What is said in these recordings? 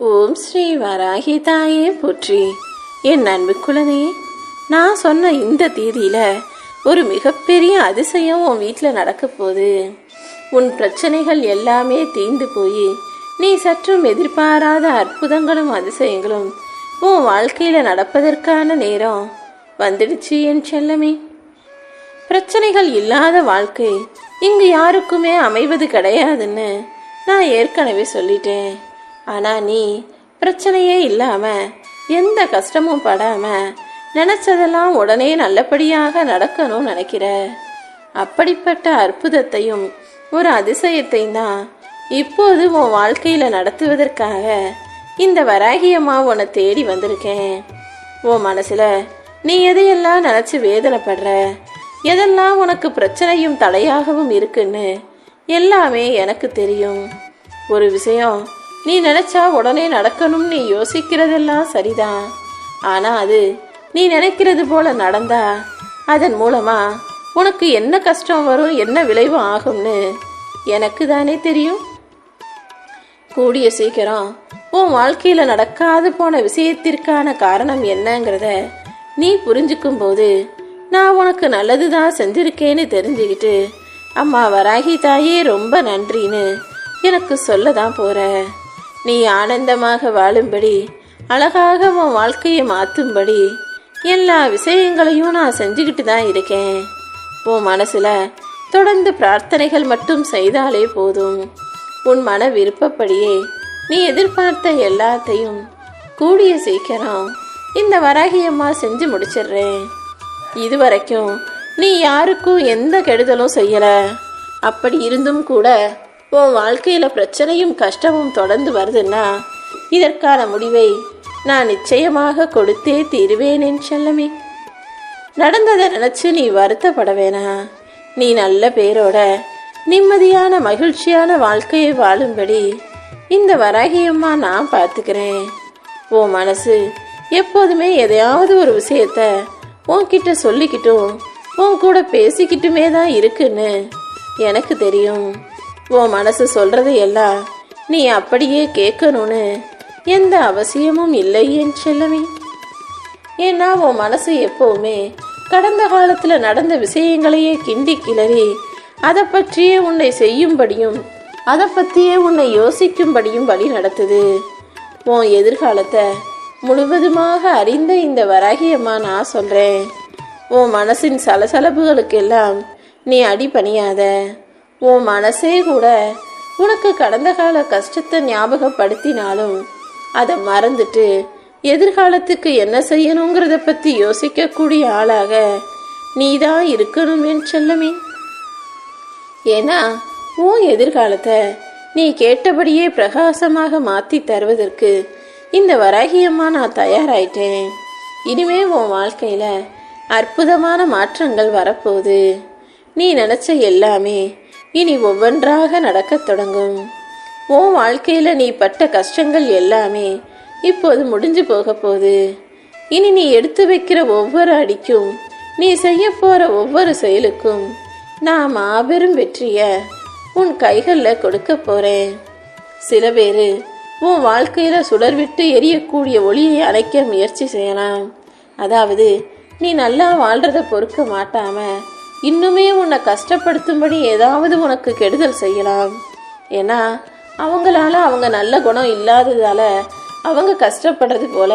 ஓம் ஸ்ரீ வராகி தாயே போற்றி. என் அன்பு குழந்தையே நான் சொன்ன இந்த தேதியில் ஒரு மிகப்பெரிய அதிசயம் உன் வீட்டில் நடக்க போகுது. உன் பிரச்சனைகள் எல்லாமே தீந்து போய் நீ சற்றும் எதிர்பாராத அற்புதங்களும் அதிசயங்களும் உன் வாழ்க்கையில் நடப்பதற்கான நேரம் வந்துடுச்சு என் செல்லமே. பிரச்சனைகள் இல்லாத வாழ்க்கை இங்கு யாருக்குமே அமைவது கிடையாதுன்னு நான் ஏற்கனவே சொல்லிட்டேன். ஆனா நீ பிரச்சனையே இல்லாம எந்த கஷ்டமும் படாம நினைச்சதெல்லாம் உடனே நல்லபடியாக நடக்கணும்னு நினைக்கிற. அப்படிப்பட்ட அற்புதத்தையும் ஒரு அதிசயத்தையும் தான் இப்போது உன் வாழ்க்கையில நடத்துவதற்காக இந்த வராகியம்மா உன்னை தேடி வந்திருக்கேன். உன் மனசுல நீ எதையெல்லாம் நினைச்சு வேதனைப்படுற? எதெல்லாம் உனக்கு பிரச்சனையும் தடையாகவும் இருக்குன்னு எல்லாமே எனக்கு தெரியும். ஒரு விஷயம் நீ நினைச்சா உடனே நடக்கணும்னு நீ யோசிக்கிறதெல்லாம் சரிதான் ஆனா அது நீ நினைக்கிறது போல நடந்தா அதன் மூலமா உனக்கு என்ன கஷ்டம் வரும் என்ன விளைவு ஆகும்னு எனக்கு தானே தெரியும். கூடிய சீக்கிரம் உன் வாழ்க்கையில நடக்காது போன விஷயத்திற்கான காரணம் என்னங்கிறத நீ புரிஞ்சுக்கும் போது நான் உனக்கு நல்லது தான் செஞ்சிருக்கேன்னு தெரிஞ்சுக்கிட்டு அம்மா வராகி தாயே ரொம்ப நன்றின்னு எனக்கு சொல்ல தான் போற. நீ ஆனந்தமாக வாழும்படி அழகாக உன் வாழ்க்கையை மாற்றும்படி எல்லா விஷயங்களையும் நான் செஞ்சுக்கிட்டு தான் இருக்கேன். உன் மனசில் தொடர்ந்து பிரார்த்தனைகள் மட்டும் செய்தாலே போதும். உன் மன விருப்பப்படியே நீ எதிர்பார்த்த எல்லாத்தையும் கூடிய சீக்கிரம் இந்த வராகியம்மா செஞ்சு முடிச்சிடுறேன். இதுவரைக்கும் நீ யாருக்கும் எந்த கெடுதலும் செய்யலை. அப்படி இருந்தும் கூட உன் வாழ்க்கையில் பிரச்சனையும் கஷ்டமும் தொடர்ந்து வருதுன்னா இதற்கான முடிவை நான் நிச்சயமாக கொடுத்தே தீருவேன் என் செல்லமே. நடந்ததை நினச்சி நீ வருத்தப்பட வேணாம் நீ நல்ல பேரோட நிம்மதியான மகிழ்ச்சியான வாழ்க்கையை வாழும்படி இந்த வராகியம்மா நான் பார்த்துக்கிறேன். உன் மனசு எப்போதுமே எதையாவது ஒரு விஷயத்த உன்கிட்ட சொல்லிக்கிட்டும் உன் கூட பேசிக்கிட்டுமே தான் இருக்குன்னு எனக்கு தெரியும். உன் மனசு சொல்றது எல்லாம் நீ அப்படியே கேட்கணும்னு எந்த அவசியமும் இல்லை என் செல்லமே. ஏன்னா உன் மனசு எப்பவுமே கடந்த காலத்துல நடந்த விஷயங்களையே கிண்டி கிளறி அதை பற்றியே உன்னை செய்யும்படியும் அதை பற்றியே உன்னை யோசிக்கும்படியும் வழி நடத்துது. உன் எதிர்காலத்தை முழுவதுமாக அறிந்த இந்த வராகியம்மா நான் சொல்கிறேன் உன் மனசின் சலசலப்புகளுக்கெல்லாம் நீ அடிபணியாத. உன் மனசே கூட உனக்கு கடந்த கால கஷ்டத்தை ஞாபகப்படுத்தினாலும் அதை மறந்துட்டு எதிர்காலத்துக்கு என்ன செய்யணுங்கிறத பற்றி யோசிக்கக்கூடிய ஆளாக நீதான் இருக்கணும் என் செல்லமே. ஏன்னா உன் எதிர்காலத்தை நீ கேட்டபடியே பிரகாசமாக மாற்றி தருவதற்கு இந்த வராகியம்மா நான் தயாராயிட்டேன். இனிமே உன் வாழ்க்கையில் அற்புதமான மாற்றங்கள் வரப்போகுது. நீ நினச்ச எல்லாமே இனி ஒவ்வொன்றாக நடக்கத் தொடங்கும். உன் வாழ்க்கையில நீ பட்ட கஷ்டங்கள் எல்லாமே இப்போது முடிஞ்சு போக போகுது. இனி நீ எடுத்து வைக்கிற ஒவ்வொரு அடிக்கும் நீ செய்ய போற ஒவ்வொரு செயலுக்கும் நான் மாபெரும் வெற்றிய உன் கைகளில் கொடுக்க போறேன். சில பேர் உன் வாழ்க்கையில சுடர் விட்டு எரியக்கூடிய ஒளியை அணைக்க முயற்சி செய்யலாம். அதாவது நீ நல்லா வாழ்றத பொறுக்க மாட்டாம இன்னுமே உன்னை கஷ்டப்படுத்தும்படி ஏதாவது உனக்கு கெடுதல் செய்யலாம். ஏன்னா அவங்களால அவங்க நல்ல குணம் இல்லாததால அவங்க கஷ்டப்படுறது போல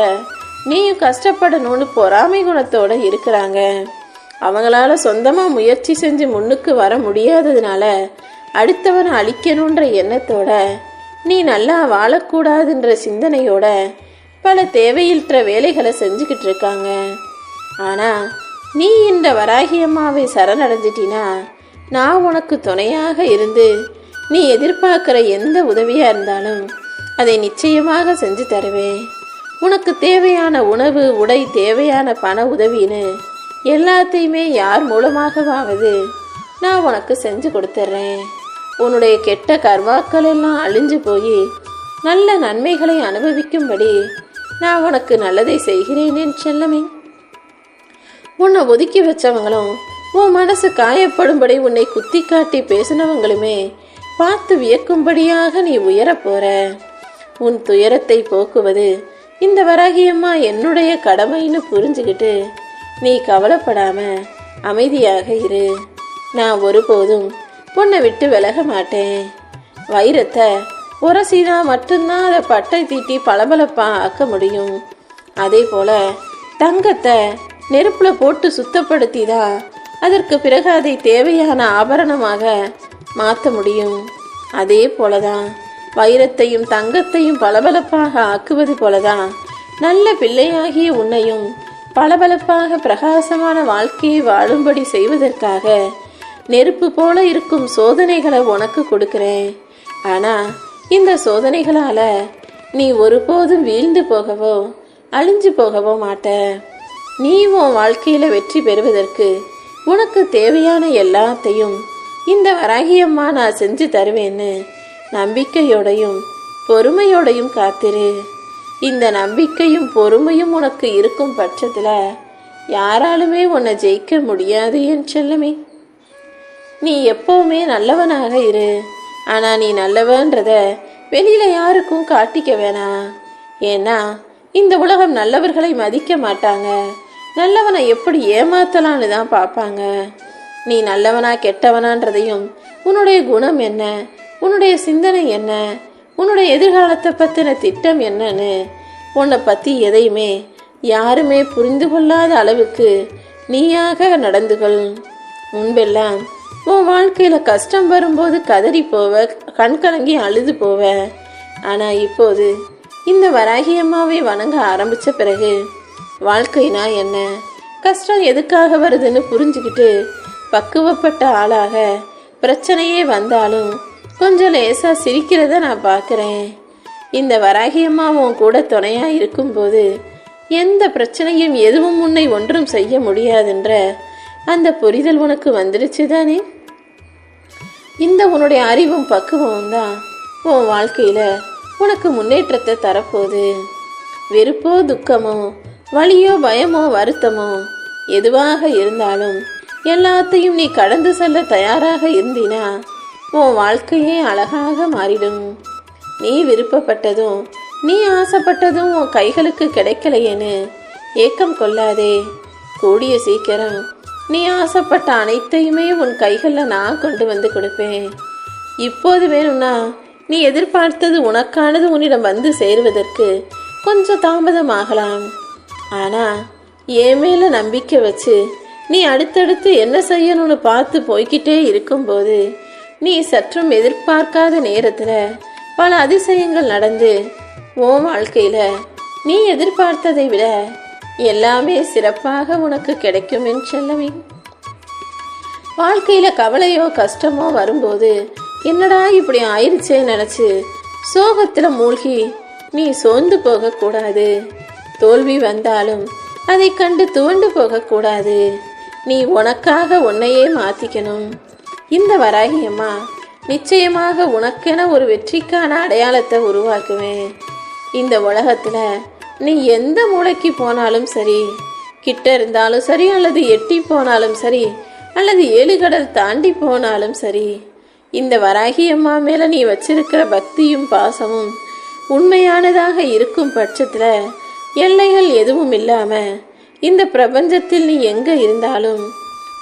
நீயும் கஷ்டப்படணும்னு பொறாமை குணத்தோட இருக்கிறாங்க. அவங்களால சொந்தமாக முயற்சி செஞ்சு முன்னுக்கு வர முடியாததுனால அடுத்தவனை அழிக்கணுன்ற எண்ணத்தோட நீ நல்லா வாழக்கூடாதுன்ற சிந்தனையோட பல தேவையற்ற வேலைகளை செஞ்சுக்கிட்டு இருக்காங்க. ஆனால் நீ இந்த வராகியம்மாவை சரணடைஞ்சிட்டினா நான் உனக்கு துணையாக இருந்து நீ எதிர்பார்க்குற எந்த உதவியாக இருந்தாலும் அதை நிச்சயமாக செஞ்சு தருவேன் உனக்கு தேவையான உணவு உடை தேவையான பண உதவின்னு எல்லாத்தையுமே யார் மூலமாகவாவது நான் உனக்கு செஞ்சு கொடுத்துட்றேன் உன்னுடைய கெட்ட கர்வாக்கள் எல்லாம் அழிஞ்சு போய் நல்ல நன்மைகளை அனுபவிக்கும்படி நான் உனக்கு நல்லதை செய்கிறேன் என் செல்லமே. உன்னை ஒதுக்கி வச்சவங்களும் உன் மனசு காயப்படும்படி உன்னை குத்தி காட்டி பேசினவங்களுமே பார்த்து வியக்கும்படியாக நீ உயரப்போற உன் துயரத்தை போக்குவது இந்த வராகியம்மா என்னுடைய கடமைன்னு புரிஞ்சுக்கிட்டு நீ கவலைப்படாம அமைதியாக இரு. நான் ஒருபோதும் பொண்ணை விட்டு விலக மாட்டேன். வைரத்தை உரசினா மட்டும்தான் அதை பட்டை தீட்டி பளபளப்பாக ஆக்க முடியும். அதே போல தங்கத்தை நெருப்பில் போட்டு சுத்தப்படுத்தி தான் அதற்கு பிறகு அதை தேவையான ஆபரணமாக மாற்ற முடியும். அதே போலதான் வைரத்தையும் தங்கத்தையும் பளபளப்பாக ஆக்குவது போலதான் நல்ல பிள்ளையாகிய உன்னையும் பளபளப்பாக பிரகாசமான வாழ்க்கையை வாழும்படி செய்வதற்காக நெருப்பு போல இருக்கும் சோதனைகளை உனக்கு கொடுக்கிறேன். ஆனா இந்த சோதனைகளால நீ ஒருபோதும் வீழ்ந்து போகவோ அழிஞ்சு போகவோ மாட்ட. நீ உன் வாழ்க்கையில் வெற்றி பெறுவதற்கு உனக்கு தேவையான எல்லாத்தையும் இந்த வராகியம்மா நான் செஞ்சு தருவேன்னு நம்பிக்கையோடையும் பொறுமையோடையும் காத்திரு. இந்த நம்பிக்கையும் பொறுமையும் உனக்கு இருக்கும் பட்சத்தில் யாராலுமே உன்னை ஜெயிக்க முடியாது என் செல்லமே. நீ எப்பவுமே நல்லவனாக இரு. ஆனால் நீ நல்லவன்றத வெளியில் யாருக்கும் காட்டிக்க வேணாம். ஏன்னா இந்த உலகம் நல்லவர்களை மதிக்க மாட்டாங்க. நல்லவனை எப்படி ஏமாத்தலான்னு தான் பார்ப்பாங்க. நீ நல்லவனா கெட்டவனான்றதையும் உன்னுடைய குணம் என்ன? உன்னுடைய சிந்தனை என்ன? உன்னுடைய எதிர்காலத்தை பற்றின திட்டம் என்னன்னு? உன்னை பற்றி எதையுமே யாருமே புரிந்து கொள்ளாத அளவுக்கு நீயாக நடந்து கொள். முன்பெல்லாம் உன் வாழ்க்கையில் கஷ்டம் வரும்போது கதறி போவ கண் கலங்கி அழுது போவ. ஆனால் இப்போது இந்த வராகியம்மாவை வணங்க ஆரம்பித்த பிறகு வாழ்க்கைனா என்ன? கஷ்டம் எதுக்காக வருதுன்னு புரிஞ்சுக்கிட்டு பக்குவப்பட்ட ஆளாக பிரச்சனையே வந்தாலும் கொஞ்சம் லேசாக சிரிக்கிறத நான் பார்க்குறேன். இந்த வராகியம்மாவும் உன் கூட துணையாக இருக்கும்போது எந்த பிரச்சனையும் எதுவும் உன்னை ஒன்றும் செய்ய முடியாதுன்ற அந்த புரிதல் உனக்கு வந்துடுச்சு தானே? இந்த உன்னுடைய அறிவும் பக்குவமும் தான் உன் வாழ்க்கையில் உனக்கு முன்னேற்றத்தை தரப்போகுது. வெறுப்போ துக்கமோ வழியோ பயமோ வருத்தமோ? எதுவாக இருந்தாலும் எல்லாத்தையும் நீ கடந்து செல்ல தயாராக இருந்தினா உன் வாழ்க்கையே அழகாக மாறிடும். நீ விருப்பப்பட்டதும் நீ ஆசைப்பட்டதும் உன் கைகளுக்கு கிடைக்கலையேன்னு ஏக்கம் கொள்ளாதே. கூடிய சீக்கிரம் நீ ஆசைப்பட்ட அனைத்தையுமே உன் கைகளில் நான் கொண்டு வந்து கொடுப்பேன். இப்போது வேணும்னா நீ எதிர்பார்த்தது உனக்கானது உன்னிடம் வந்து சேருவதற்கு கொஞ்சம் தாமதமாகலாம். ஆனா என் மேல நம்பிக்கை வச்சு நீ அடுத்தடுத்து என்ன செய்யணும்னு பார்த்து போய்கிட்டே இருக்கும்போது நீ சற்றும் எதிர்பார்க்காத நேரத்தில் பல அதிசயங்கள் நடந்து உன் வாழ்க்கையில நீ எதிர்பார்த்ததை விட எல்லாமே சிறப்பாக உனக்கு கிடைக்கும் என் செல்லமே. வாழ்க்கையில கவலையோ கஷ்டமோ வரும்போது என்னடா இப்படி ஆயிருச்சே நினச்சி சோகத்தில் மூழ்கி நீ சோர்ந்து போகக்கூடாது. தோல்வி வந்தாலும் அதை கண்டு துவண்டு போகக்கூடாது. நீ உனக்காக உன்னையே மாத்திக்கணும். இந்த வராகியம்மா நிச்சயமாக உனக்கென ஒரு வெற்றிக்கான அடையாளத்தை உருவாக்குவேன். இந்த உலகத்துல நீ எந்த மூளைக்கு போனாலும் சரி கிட்ட இருந்தாலும் சரி அல்லது எட்டி போனாலும் சரி அல்லது ஏழு கடல் தாண்டி போனாலும் சரி இந்த வராகி அம்மா மேல நீ வச்சிருக்கிற பக்தியும் பாசமும் உண்மையானதாக இருக்கும் பட்சத்துல எல்லைகள் எதுவும் இல்லாம இந்த பிரபஞ்சத்தில் நீ எங்க இருந்தாலும்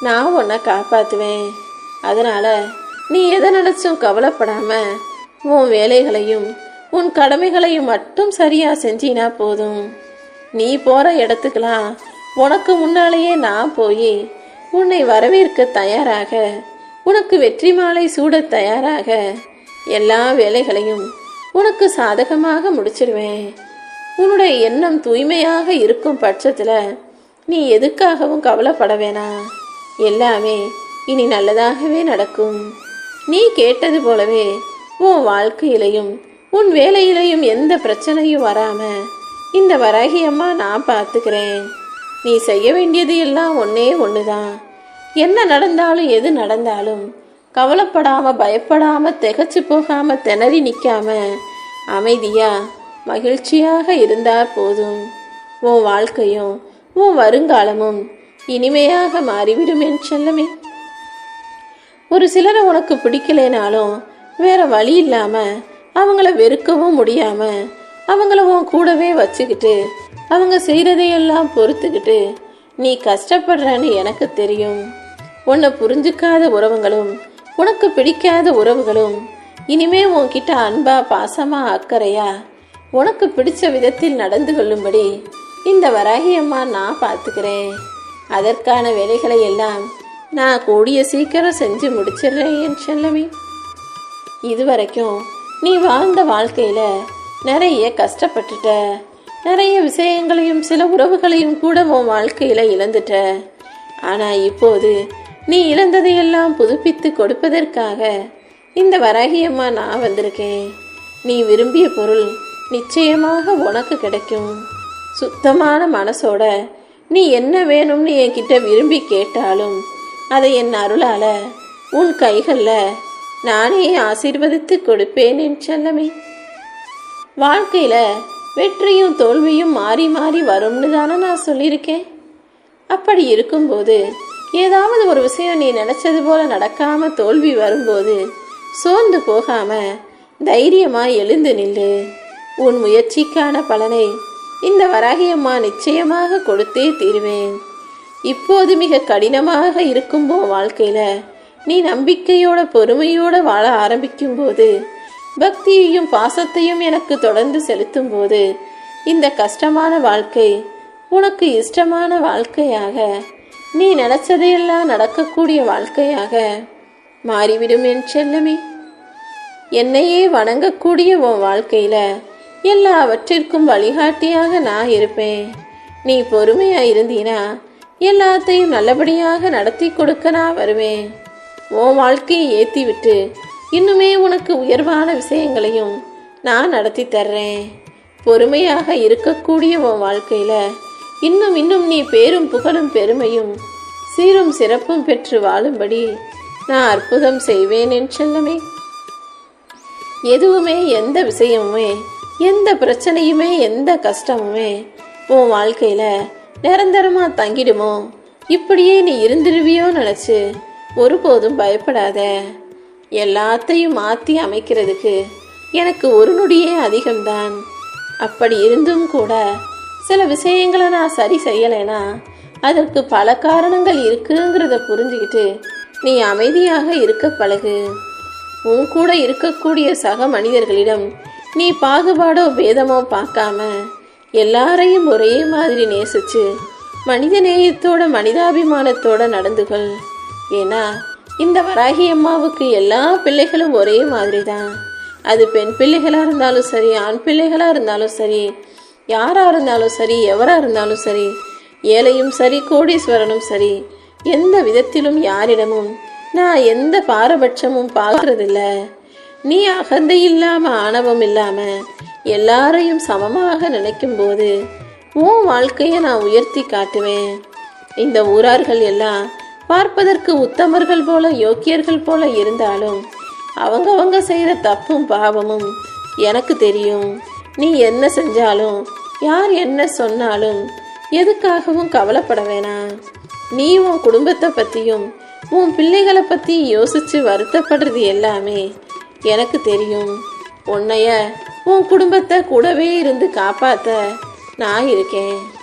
நான் உன்னை காப்பாத்துவேன். அதனால நீ எதை நினைச்சும் கவலைப்படாம உன் வேலைகளையும் உன் கடமைகளையும் மட்டும் சரியா செஞ்சினா போதும். நீ போற இடத்துக்கெல்லாம் உனக்கு முன்னாலேயே நான் போய் உன்னை வரவேற்க தயாராக உனக்கு வெற்றி மாலை சூட தயாராக எல்லா வேலைகளையும் உனக்கு சாதகமாக முடிச்சிடுவேன் உன்னுடைய எண்ணம் தூய்மையாக இருக்கும் பட்சத்தில் நீ எதுக்காகவும் கவலைப்பட வேணாம் எல்லாமே இனி நல்லதாகவே நடக்கும். நீ கேட்டது போலவே உன் வாழ்க்கையிலையும் உன் வேலையிலையும் எந்த பிரச்சனையும் வராமல் இந்த வராகி அம்மா நான் பார்த்துக்கிறேன். நீ செய்ய வேண்டியது எல்லாம் ஒன்றே ஒன்று தான் என்ன நடந்தாலும் எது நடந்தாலும் கவலைப்படாமல் பயப்படாமல் திகச்சு போகாமல் திணறி நிற்காம அமைதியாக மகிழ்ச்சியாக இருந்தால் போதும். உன் வாழ்க்கையும் உன் வருங்காலமும் இனிமையாக மாறிவிடும் என் செல்லமே. ஒரு சிலரை உனக்கு பிடிக்கலைனாலும் வேற வழி இல்லாம அவங்கள வெறுக்கவும் முடியாம அவங்கள உன் கூடவே வச்சுக்கிட்டு அவங்க செய்கிறதையெல்லாம் பொறுத்துக்கிட்டு நீ கஷ்டப்படுறன்னு எனக்கு தெரியும். உன்னை புரிஞ்சுக்காத உறவுகளும் உனக்கு பிடிக்காத உறவுகளும் இனிமே உன்கிட்ட அன்பா பாசமா அக்கறையா உனக்கு பிடிச்ச விதத்தில் நடந்து கொள்ளும்படி இந்த வராகியம்மா நான் பார்த்துக்கிறேன். அதற்கான வேலைகளை எல்லாம் நான் கூடிய சீக்கிரம் செஞ்சு முடிச்சிடுறேன் என் செல்லமி. இதுவரைக்கும் நீ வாழ்ந்த வாழ்க்கையில நிறைய கஷ்டப்பட்டுட்ட. நிறைய விஷயங்களையும் சில உறவுகளையும் கூட உன் வாழ்க்கையில இழந்துட்ட. ஆனா இப்போது நீ இழந்ததையெல்லாம் புதுப்பித்து கொடுப்பதற்காக இந்த வராகியம்மா நான் வந்திருக்கேன். நீ விரும்பிய பொருள் நிச்சயமாக உனக்கு கிடைக்கும். சுத்தமான மனசோட நீ என்ன வேணும்னு என்கிட்ட விரும்பி கேட்டாலும் அதை என் அருளால உன் கைகளில் நானே ஆசீர்வதித்து கொடுப்பேன் என் செல்லமே. வாழ்க்கையில் வெற்றியும் தோல்வியும் மாறி மாறி வரும்னு தானே நான் சொல்லியிருக்கேன். அப்படி இருக்கும்போது ஏதாவது ஒரு விஷயம் நீ நினச்சது போல நடக்காம தோல்வி வரும்போது சோர்ந்து போகாம தைரியமாக எழுந்து நில்லு. உன் முயற்சிக்கான பலனை இந்த வராகியம்மா நிச்சயமாக கொடுத்தே தீருவேன். இப்போது மிக கடினமாக இருக்கும் உன் வாழ்க்கையில நீ நம்பிக்கையோட பொறுமையோட வாழ ஆரம்பிக்கும் போது பக்தியையும் பாசத்தையும் எனக்கு தொடர்ந்து செலுத்தும் போது இந்த கஷ்டமான வாழ்க்கை உனக்கு இஷ்டமான வாழ்க்கையாக நீ நினைச்சதையெல்லாம் நடக்கக்கூடிய வாழ்க்கையாக மாறிவிடும் என் செல்லமே. என்னையே வணங்கக்கூடிய உன் வாழ்க்கையில எல்லாவற்றிற்கும் வழிகாட்டியாக நான் இருப்பேன். நீ பொறுமையா இருந்தீனா எல்லாத்தையும் நல்லபடியாக நடத்தி கொடுக்க நான் வருவேன். உன் வாழ்க்கையை ஏத்தி விட்டு இன்னுமே உனக்கு உயர்வான விஷயங்களையும் நான் நடத்தி தர்றேன். பொறுமையாக இருக்கக்கூடிய உன் வாழ்க்கையில இன்னும் இன்னும் நீ பேரும் புகழும் பெருமையும் சீரும் சிறப்பும் பெற்று வாழும்படி நான் அற்புதம் செய்வேன் என் செல்லமே. எதுவுமே எந்த விஷயமுமே எந்த பிரச்சனையுமே எந்த கஷ்டமுமே உன் வாழ்க்கையில நிரந்தரமா தங்கிடுமோ? இப்படியே நீ இருந்துருவியோ நினைச்சு ஒருபோதும் பயப்படாத. எல்லாத்தையும் மாற்றி அமைக்கிறதுக்கு எனக்கு ஒரு நொடியே அதிகம்தான். அப்படி இருந்தும் கூட சில விஷயங்களை நான் சரி செய்யலைனா அதற்கு பல காரணங்கள் இருக்குங்கிறத புரிஞ்சுக்கிட்டு நீ அமைதியாக இருக்க பழகு. உன் கூட இருக்கக்கூடிய சக மனிதர்களிடம் நீ பாகுபாடோ பேதமோ பார்க்காம எல்லாரையும் ஒரே மாதிரி நேசிச்சு மனித நேயத்தோட மனிதாபிமானத்தோட நடந்துகள். ஏன்னா இந்த வராகி அம்மாவுக்கு எல்லா பிள்ளைகளும் ஒரே மாதிரி தான் அது பெண் பிள்ளைகளாக இருந்தாலும் சரி ஆண் பிள்ளைகளாக இருந்தாலும் சரி யாராக இருந்தாலும் சரி எவராக இருந்தாலும் சரி ஏழையும் சரி கோடீஸ்வரனும் சரி எந்த விதத்திலும் யாரிடமும் நான் எந்த பாரபட்சமும் பார்க்கறதில்ல. நீ அகந்தை இல்லாம ஆணவம் இல்லாம எல்லாரையும் சமமாக நினைக்கும் போது உன் வாழ்க்கையை நான் உயர்த்தி காட்டுவேன். இந்த ஊரார்கள் எல்லாம் பார்ப்பதற்கு உத்தமர்கள் போல யோக்கியர்கள் போல இருந்தாலும் அவங்கவங்க செய்கிற தப்பும் பாவமும் எனக்கு தெரியும். நீ என்ன செஞ்சாலும் யார் என்ன சொன்னாலும் எதுக்காகவும் கவலைப்பட வேணாம். நீ உன் குடும்பத்தை பற்றியும் உன் பிள்ளைகளை பற்றி யோசித்து வருத்தப்படுறது எல்லாமே எனக்கு தெரியும். உன்னைய உன் குடும்பத்தை கூடவே இருந்து காப்பாத்த நான் இருக்கேன்.